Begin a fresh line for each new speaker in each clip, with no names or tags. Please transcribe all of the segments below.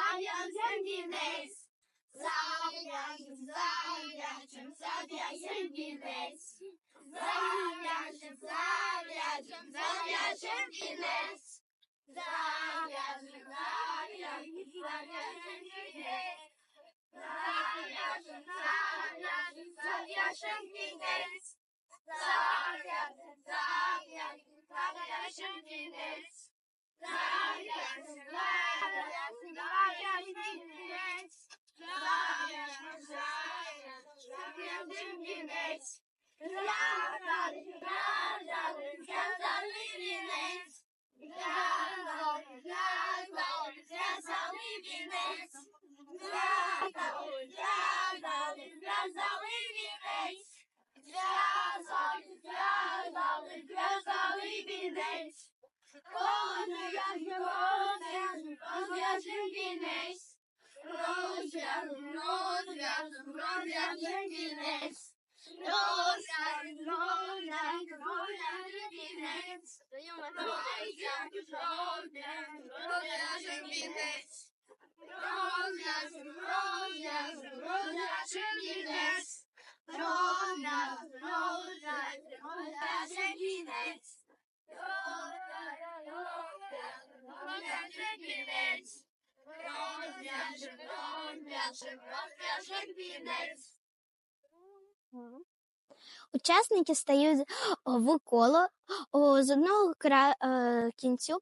zabiyacım bilmez. Zabiyacım, zabiyacım, zabiyacım bilmez. Zabiyacım, zabiyacım, zabiyacım bilmez. Zabiyacım, zabiyacım, zabiyacım bilmez. Zabiyacım, zabiyacım, zabiyacım bilmez. Zabiyacım, zabiyacım, zabiyacım bilmez. Zabiyacım, zabiyacım, zabiyacım bilmez. Вінець, кожен я живу, я живу, я живу вінець. Glorias, glorias legines. Glorias, glorias, glorias legines. Glorias, glorias, glorias legines. Glorias, glorias, glorias legines. Glorias, glorias, glorias legines. Glorias, glorias, glorias legines.
Учасники стають в коло з одного кра... Е, кінцю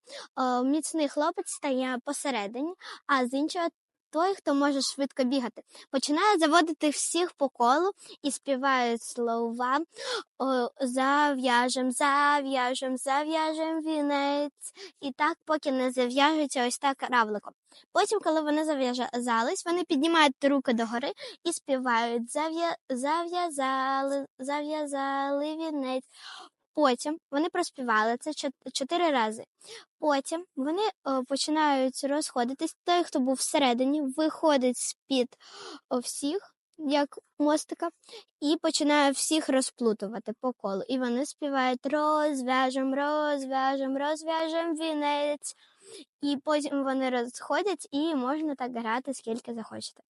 міцний хлопець стає посередині, а з іншого той, хто може швидко бігати. Починає заводити всіх по колу і співають слова зав'яжем, зав'яжем, зав'яжем вінець. І так, поки не зав'яжеться ось так равликом. Потім, коли вони зав'язались, вони піднімають руки догори і співають зав'я... зав'язали, зав'язали вінець. Потім вони проспівали це чотири рази. Потім вони е, починають розходитись. Той, хто був всередині, виходить з-під е, всіх, як мостика, і починає всіх розплутувати по колу. І вони співають розв'яжем, розв'яжем, розв'яжем вінець. І потім вони розходять, і можна так грати скільки захочете.